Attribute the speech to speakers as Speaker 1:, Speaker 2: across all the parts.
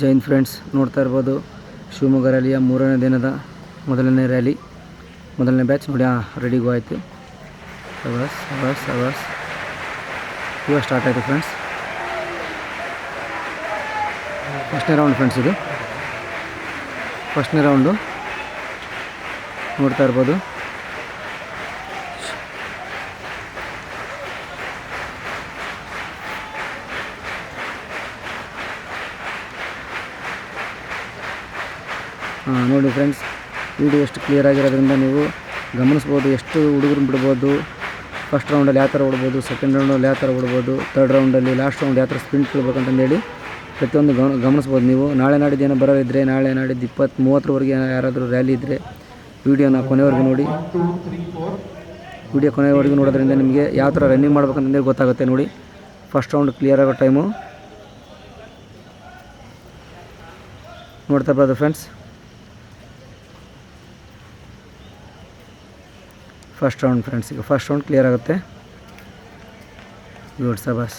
Speaker 1: Jain friends ನೋಡ್ತಾ ಇರ್ಬೋದು ಶಿವಮೊಗ್ಗ ರ್ಯಾಲಿಯ ಮೂರನೇ ದಿನದ ಮೊದಲನೇ ರ್ಯಾಲಿ ಮೊದಲನೇ ಬ್ಯಾಚ್ ನೋಡಿ ಹಾಂ ರೆಡಿಗೂ ಆಯಿತು ಅವರ್ಸ್ ಅವರ್ಸ್ ಅವರ್ಸ್ ಇವಾಗ ಸ್ಟಾರ್ಟ್ ಆಯಿತು ಫ್ರೆಂಡ್ಸ್ ಫಸ್ಟ್ನೇ ರೌಂಡ್ ಫ್ರೆಂಡ್ಸ್ ಇದು ಫಸ್ಟ್ನೇ ರೌಂಡು ನೋಡ್ತಾ ಇರ್ಬೋದು ನೋಡಿ ಫ್ರೆಂಡ್ಸ್ ವೀಡಿಯೋ ಎಷ್ಟು ಕ್ಲಿಯರ್ ಆಗಿರೋದ್ರಿಂದ ನೀವು ಗಮನಿಸ್ಬೋದು ಎಷ್ಟು ಹುಡುಗರು ಬಿಡ್ಬೋದು ಫಸ್ಟ್ ರೌಂಡಲ್ಲಿ ಯಾವ ಥರ ಓಡ್ಬೋದು ಸೆಕೆಂಡ್ ರೌಂಡಲ್ಲಿ ಯಾವ ಥರ ಓಡ್ಬೋದು ತರ್ಡ್ ರೌಂಡಲ್ಲಿ ಲಾಸ್ಟ್ ರೌಂಡ್ ಯಾವ ಥರ ಸ್ಪಿಂಟ್ ಹೇಳಿ ಪ್ರತಿಯೊಂದು ಗಮನಿಸ್ಬೋದು ನೀವು ನಾಳೆ ನಾಡಿದ್ದು ಏನೋ ಬರೋದಿದ್ದರೆ ನಾಳೆ ನಾಡಿದ್ದು ಇಪ್ಪತ್ತು ಮೂವತ್ತರವರೆಗೆ ಯಾರಾದರೂ ರ್ಯಾಲಿ ಇದ್ದರೆ ವೀಡಿಯೋನ ಕೊನೆವರೆಗೂ ನೋಡಿ ವೀಡಿಯೋ ಕೊನೆವರೆಗೂ ನೋಡೋದ್ರಿಂದ ನಿಮಗೆ ಯಾವ ಥರ ರನ್ನಿಂಗ್ ಮಾಡ್ಬೇಕಂತಂದೇಳಿ ಗೊತ್ತಾಗುತ್ತೆ ನೋಡಿ ಫಸ್ಟ್ ರೌಂಡ್ ಕ್ಲಿಯರ್ ಆಗೋ ಟೈಮು ನೋಡ್ತಾ ಬರೋದು ಫ್ರೆಂಡ್ಸ್ ಫಸ್ಟ್ ರೌಂಡ್ ಫ್ರೆಂಡ್ಸ್ ಈಗ ಫಸ್ಟ್ ರೌಂಡ್ ಕ್ಲಿಯರ್ ಆಗುತ್ತೆ ಗುಡ್ ಸಬಾಸ್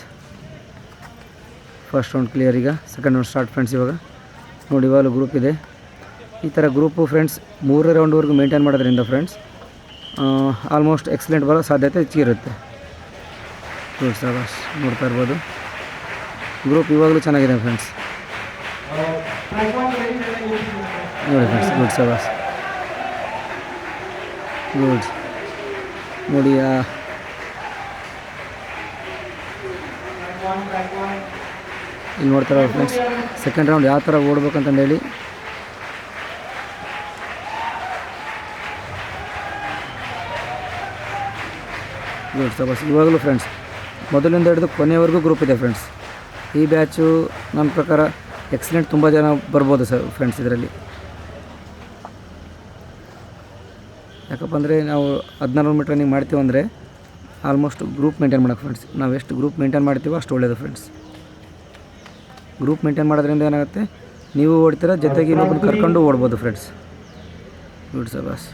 Speaker 1: ಫಸ್ಟ್ ರೌಂಡ್ ಕ್ಲಿಯರ್ ಈಗ ಸೆಕೆಂಡ್ ರೌಂಡ್ ಸ್ಟಾರ್ಟ್ ಫ್ರೆಂಡ್ಸ್ ಇವಾಗ ನೋಡಿ ಇವಾಗಲೂ ಗ್ರೂಪ್ ಇದೆ ಈ ಥರ ಗ್ರೂಪು ಫ್ರೆಂಡ್ಸ್ ಮೂರೇ ರೌಂಡ್ವರೆಗೂ ಮೇಂಟೈನ್ ಮಾಡೋದ್ರಿಂದ ಫ್ರೆಂಡ್ಸ್ ಆಲ್ಮೋಸ್ಟ್ ಎಕ್ಸಲೆಂಟ್ ಬರೋ ಸಾಧ್ಯತೆ ಹೆಚ್ಚಿರುತ್ತೆ ಗುಡ್ ಸಬಾಸ್ ನೋಡ್ತಾ ಇರ್ಬೋದು ಗ್ರೂಪ್ ಇವಾಗಲೂ ಚೆನ್ನಾಗಿದೆ ಫ್ರೆಂಡ್ಸ್ ನೋಡಿ ಫ್ರೆಂಡ್ಸ್ ಗುಡ್ ಸಬಾಸ್ ಗುಡ್ ನೋಡಿ ಇಲ್ಲಿ ನೋಡ್ತಾರೆ ಫ್ರೆಂಡ್ಸ್ ಸೆಕೆಂಡ್ ರೌಂಡ್ ಯಾವ ಥರ ಓಡ್ಬೇಕಂತಂದು ಹೇಳಿ ಬಸ್ ಇವಾಗಲೂ ಫ್ರೆಂಡ್ಸ್ ಮೊದಲಿಂದ ಹಿಡಿದು ಕೊನೆಯವರೆಗೂ ಗ್ರೂಪ್ ಇದೆ ಫ್ರೆಂಡ್ಸ್ ಈ ಬ್ಯಾಚು ನನ್ನ ಪ್ರಕಾರ ಎಕ್ಸಲೆಂಟ್ ತುಂಬ ಜನ ಬರ್ಬೋದು ಸರ್ ಫ್ರೆಂಡ್ಸ್ ಇದರಲ್ಲಿ ಯಾಕಪ್ಪ ಅಂದರೆ ನಾವು ಹದಿನಾರು ಮೀಟರ್ ರನ್ನಿಂಗ್ ಮಾಡ್ತೀವಿ ಅಂದರೆ ಆಲ್ಮೋಸ್ಟ್ ಗ್ರೂಪ್ ಮೇಂಟೈನ್ ಮಾಡೋಕೆ ಫ್ರೆಂಡ್ಸ್ ನಾವು ಎಷ್ಟು ಗ್ರೂಪ್ ಮೇಂಟೈನ್ ಮಾಡ್ತೀವೋ ಅಷ್ಟು ಒಳ್ಳೆಯದು ಫ್ರೆಂಡ್ಸ್ ಗ್ರೂಪ್ ಮೇಂಟೈನ್ ಮಾಡೋದ್ರಿಂದ ಏನಾಗುತ್ತೆ ನೀವು ಓಡ್ತೀರ ಜೊತೆಗೆ ಇನ್ನೊಬ್ಬರು ಕರ್ಕೊಂಡು ಓಡ್ಬೋದು ಫ್ರೆಂಡ್ಸ್ ನೋಡಿ ಸರ್ ಬಾಸ್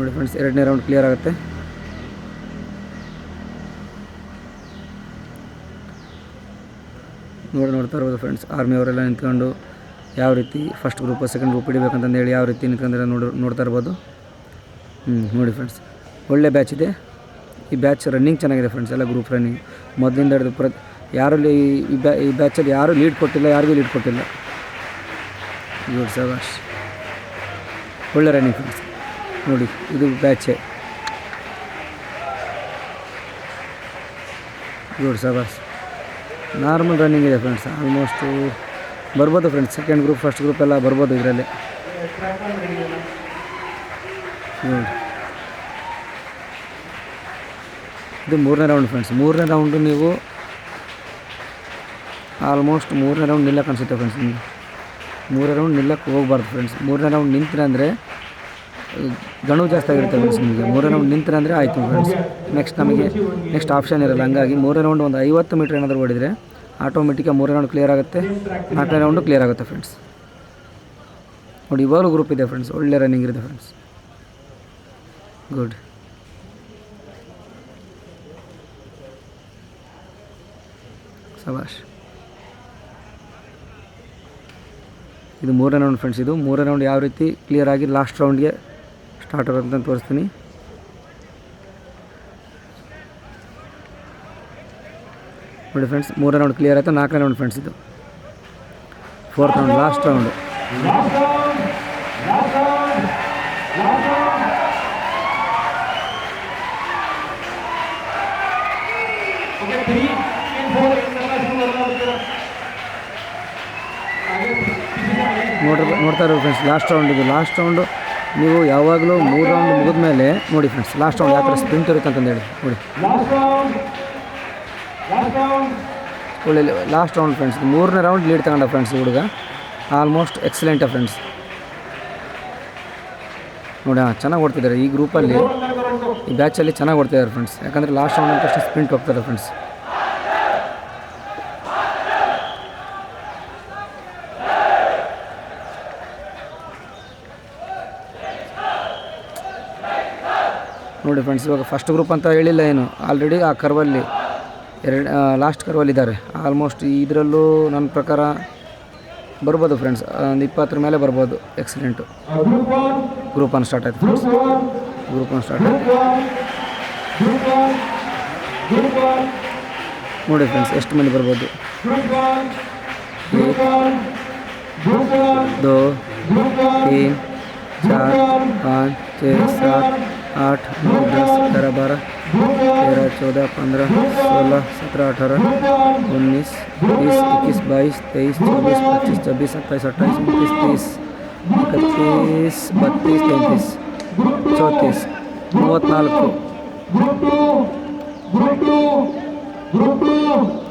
Speaker 1: ನೋಡಿ ಫ್ರೆಂಡ್ಸ್ ಎರಡನೇ ರೌಂಡ್ ಕ್ಲಿಯರ್ ಆಗುತ್ತೆ ನೋಡಿ ನೋಡ್ತಾ ಇರ್ಬೋದು ಫ್ರೆಂಡ್ಸ್ ಆರ್ಮಿಯವರೆಲ್ಲ ನಿಂತ್ಕೊಂಡು ಯಾವ ರೀತಿ ಫಸ್ಟ್ ಗ್ರೂಪ್ ಸೆಕೆಂಡ್ ಗ್ರೂಪ್ ಹೇಳಿ ಯಾವ ರೀತಿ ನಿನ್ಕಂದ್ರೆ ನೋಡಿ ನೋಡ್ತಾ ಇರ್ಬೋದು ಹ್ಞೂ ನೋಡಿ ಫ್ರೆಂಡ್ಸ್ ಒಳ್ಳೆ ಬ್ಯಾಚ್ ಇದೆ ಈ ಬ್ಯಾಚ್ ರನ್ನಿಂಗ್ ಚೆನ್ನಾಗಿದೆ ಫ್ರೆಂಡ್ಸ್ ಎಲ್ಲ ಗ್ರೂಪ್ ರನ್ನಿಂಗ್ ಮೊದಲಿಂದ ಹಿಡಿದು ಪ್ರತಿ ಯಾರು ಈ ಬ್ಯಾ ಈ ಬ್ಯಾಚಲ್ಲಿ ಯಾರೂ ಲೀಡ್ ಕೊಟ್ಟಿಲ್ಲ ಯಾರಿಗೂ ಲೀಡ್ ಕೊಟ್ಟಿಲ್ಲ ಗುಡ್ ಸಬಾಷ್ ಒಳ್ಳೆ ರನ್ನಿಂಗ್ ಫ್ರೆಂಡ್ಸ್ ನೋಡಿ ಇದು ಬ್ಯಾಚೆ ಗುಡ್ ಸಬಾಷ್ ನಾರ್ಮಲ್ ರನ್ನಿಂಗ್ ಇದೆ ಫ್ರೆಂಡ್ಸ್ ಆಲ್ಮೋಸ್ಟು ಬರ್ಬೋದು friends second group first group ಎಲ್ಲ ಬರ್ಬೋದು ಇದರಲ್ಲಿ ಇದು ಮೂರನೇ ರೌಂಡ್ ಫ್ರೆಂಡ್ಸ್ ಮೂರನೇ ರೌಂಡು ನೀವು ಆಲ್ಮೋಸ್ಟ್ ಮೂರನೇ ರೌಂಡ್ ನಿಲ್ಲಕ್ಕೆ ಅನಿಸುತ್ತೆ ಫ್ರೆಂಡ್ಸ್ ನಿಮ್ಗೆ ಮೂರನೇ ರೌಂಡ್ ನಿಲ್ಲಕ್ಕೆ ಹೋಗ್ಬಾರ್ದು ಫ್ರೆಂಡ್ಸ್ ಮೂರನೇ ರೌಂಡ್ ನಿಂತರೆ ಅಂದರೆ ಗಣು ಜಾಸ್ತಿ ಆಗಿರುತ್ತೆ ಫ್ರೆಂಡ್ಸ್ ನಿಮಗೆ ಮೂರನೇ ರೌಂಡ್ ನಿಂತರೆ ಅಂದರೆ ಆಯಿತು ಫ್ರೆಂಡ್ಸ್ ನೆಕ್ಸ್ಟ್ ನಮಗೆ ನೆಕ್ಸ್ಟ್ ಆಪ್ಷನ್ ಇರಲ್ಲ ಹಂಗಾಗಿ ಮೂರನೇ ರೌಂಡ್ ಒಂದು ಐವತ್ತು ಮೀಟ್ರ್ ಏನಾದರೂ ಓಡಿದರೆ ಆಟೋಮೆಟಿಕ್ಕಾಗಿ ಮೂರನೇ ರೌಂಡ್ ಕ್ಲಿಯರ್ ಆಗುತ್ತೆ ನಾಲ್ಕನೇ ರೌಂಡು ಕ್ಲಿಯರ್ ಆಗುತ್ತೆ ಫ್ರೆಂಡ್ಸ್ ನೋಡಿ ಇವಾಗಲೂ ಗ್ರೂಪ್ ಇದೆ ಫ್ರೆಂಡ್ಸ್ ಒಳ್ಳೆ ರನ್ನಿಂಗ್ ಇದೆ ಫ್ರೆಂಡ್ಸ್ ಗುಡ್ ಸಭಾಷ್ ಇದು ಮೂರನೇ ರೌಂಡ್ ಫ್ರೆಂಡ್ಸ್ ಇದು ಮೂರನೇ ರೌಂಡ್ ಯಾವ ರೀತಿ ಕ್ಲಿಯರ್ ಆಗಿ ಲಾಸ್ಟ್ ರೌಂಡ್ಗೆ ಸ್ಟಾರ್ಟ್ ಆಗುತ್ತೆ ಅಂತ ತೋರಿಸ್ತೀನಿ ನೋಡಿ ಫ್ರೆಂಡ್ಸ್ ಮೂರನೇ ರೌಂಡ್ ಕ್ಲಿಯರ್ ಆಯಿತು ನಾಲ್ಕನೇ ರೌಂಡ್ ಫ್ರೆಂಡ್ಸ್ ಇದು ಫೋರ್ತ್ ರೌಂಡ್ ಲಾಸ್ಟ್ ರೌಂಡು ನೋಡ್ರಿ ನೋಡ್ತಾ ಇರೋ ಫ್ರೆಂಡ್ಸ್ ಲಾಸ್ಟ್ ರೌಂಡ್ ಇದು ಲಾಸ್ಟ್ ರೌಂಡು ನೀವು ಯಾವಾಗಲೂ ಮೂರು ರೌಂಡ್ ಮುಗಿದ ಮೇಲೆ ನೋಡಿ ಫ್ರೆಂಡ್ಸ್ ಲಾಸ್ಟ್ ರೌಂಡ್ ಯಾವ ಥರ ಸ್ಪಿಂಟ್ ಇರುತ್ತೆ ಅಂತಂದೇಳಿ ನೋಡಿ ಒಳ್ಳೆ ಲಾಸ್ಟ್ ರೌಂಡ್ ಫ್ರೆಂಡ್ಸ್ ಮೂರನೇ ರೌಂಡ್ ಲೀಡ್ ತಗೊಂಡ ಫ್ರೆಂಡ್ಸ್ ಹುಡುಗ ಆಲ್ಮೋಸ್ಟ್ ಎಕ್ಸಲೆಂಟ ಫ್ರೆಂಡ್ಸ್ ನೋಡಿ ಹಾಂ ಚೆನ್ನಾಗಿ ಓಡ್ತಿದ್ದಾರೆ ಈ ಗ್ರೂಪಲ್ಲಿ ಈ ಬ್ಯಾಚಲ್ಲಿ ಚೆನ್ನಾಗಿ ಓಡ್ತಿದ್ದಾರೆ ಫ್ರೆಂಡ್ಸ್ ಯಾಕಂದರೆ ಲಾಸ್ಟ್ ರೌಂಡ್ ಅಂತ ಸ್ಪ್ರಿಂಟ್ ಹೋಗ್ತಾರೆ ಫ್ರೆಂಡ್ಸ್ ನೋಡಿ ಫ್ರೆಂಡ್ಸ್ ಇವಾಗ ಫಸ್ಟ್ ಗ್ರೂಪ್ ಅಂತ ಹೇಳಿಲ್ಲ ಏನು ಆಲ್ರೆಡಿ ಆ ಕರ್ವಲ್ಲಿ ಎರಡು ಲಾಸ್ಟ್ ಇದ್ದಾರೆ ಆಲ್ಮೋಸ್ಟ್ ಇದರಲ್ಲೂ ನನ್ನ ಪ್ರಕಾರ ಬರ್ಬೋದು ಫ್ರೆಂಡ್ಸ್ ಒಂದು ಇಪ್ಪತ್ತರ ಮೇಲೆ ಬರ್ಬೋದು ಎಕ್ಸಿಡೆಂಟು ಗ್ರೂಪ್ ಒನ್ ಸ್ಟಾರ್ಟ್ ಆಯ್ತು ಫ್ರೆಂಡ್ಸ್ ಗ್ರೂಪ್ ಒನ್ ಸ್ಟಾರ್ಟ್ ಆಯ್ತು ನೋಡಿ ಫ್ರೆಂಡ್ಸ್ ಎಷ್ಟು ಮಂದಿ ಬರ್ಬೋದು दो ತೀನ್ ಚಾರ್ आठ नौ दस ग्यारह बारह तेरह चौदह पंद्रह सोलह सत्रह अठारह उन्नीस बीस इक्कीस बाईस तेईस चौबीस पच्चीस छब्बीस सत्ताईस अट्ठाईस उनतीस तीस इकतीस बत्तीस तैंतीस चौंतीस मूवत् नाकु